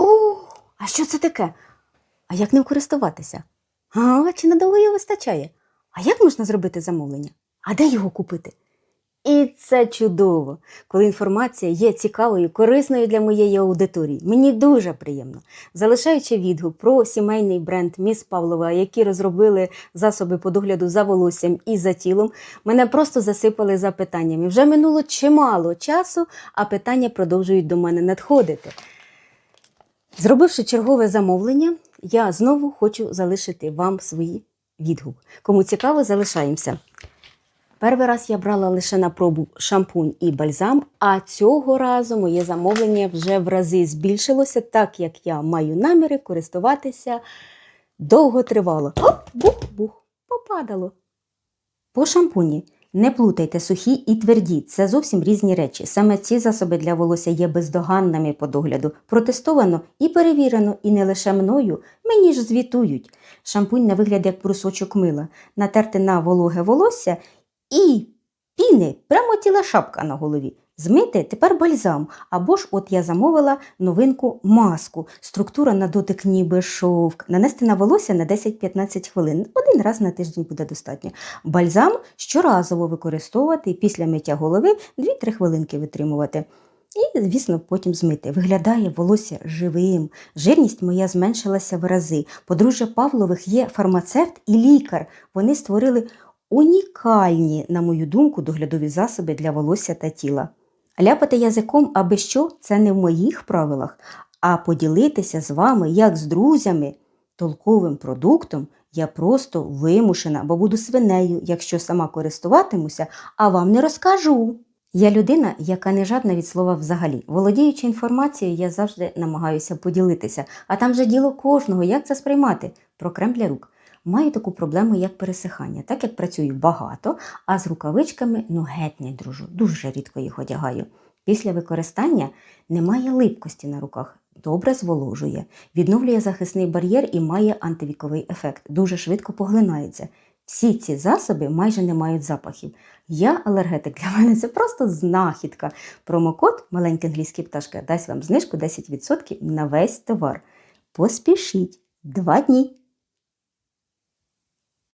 О, а що це таке? А як ним користуватися? А, чи надовго його вистачає? А як можна зробити замовлення? А де його купити? І це чудово, коли інформація є цікавою, корисною для моєї аудиторії. Мені дуже приємно. Залишаючи відгук про сімейний бренд Міс Павлова, які розробили засоби по догляду за волоссям і за тілом, мене просто засипали запитаннями. Вже минуло чимало часу, а питання продовжують до мене надходити. Зробивши чергове замовлення, я знову хочу залишити вам свій відгук. Кому цікаво, залишаємося. Перший раз я брала лише на пробу шампунь і бальзам, а цього разу моє замовлення вже в рази збільшилося, так як я маю наміри користуватися довго тривало. Оп, бух-бух, попадало. По шампуні не плутайте сухі і тверді, це зовсім різні речі. Саме ці засоби для волосся є бездоганними по догляду. Протестовано і перевірено, і не лише мною, мені ж звітують. Шампунь на вигляд як брусочок мила, натерти на вологе волосся і піни, прямо тіла шапка на голові. Змити тепер бальзам. Або ж от я замовила новинку маску. Структура на дотик ніби шовк. Нанести на волосся на 10-15 хвилин. Один раз на тиждень буде достатньо. Бальзам щоразово використовувати після миття голови 2-3 хвилинки витримувати. І, звісно, потім змити. Виглядає волосся живим. Жирність моя зменшилася в рази. Подружжя Павлових є фармацевт і лікар. Вони створили унікальні, на мою думку, доглядові засоби для волосся та тіла. Ляпати язиком, аби що, це не в моїх правилах, а поділитися з вами, як з друзями, толковим продуктом я просто вимушена, бо буду свинею, якщо сама користуватимуся, а вам не розкажу. Я людина, яка не жадна від слова взагалі. Володіючи інформацією, я завжди намагаюся поділитися, а там же діло кожного, як це сприймати про крем для рук. Маю таку проблему, як пересихання, так як працюю багато, а з рукавичками ну геть не дружу, дуже рідко їх одягаю. Після використання немає липкості на руках, добре зволожує, відновлює захисний бар'єр і має антивіковий ефект, дуже швидко поглинається. Всі ці засоби майже не мають запахів. Я алергетик, для мене це просто знахідка. Промокод маленька англійська пташка дасть вам знижку 10% на весь товар. Поспішіть два дні.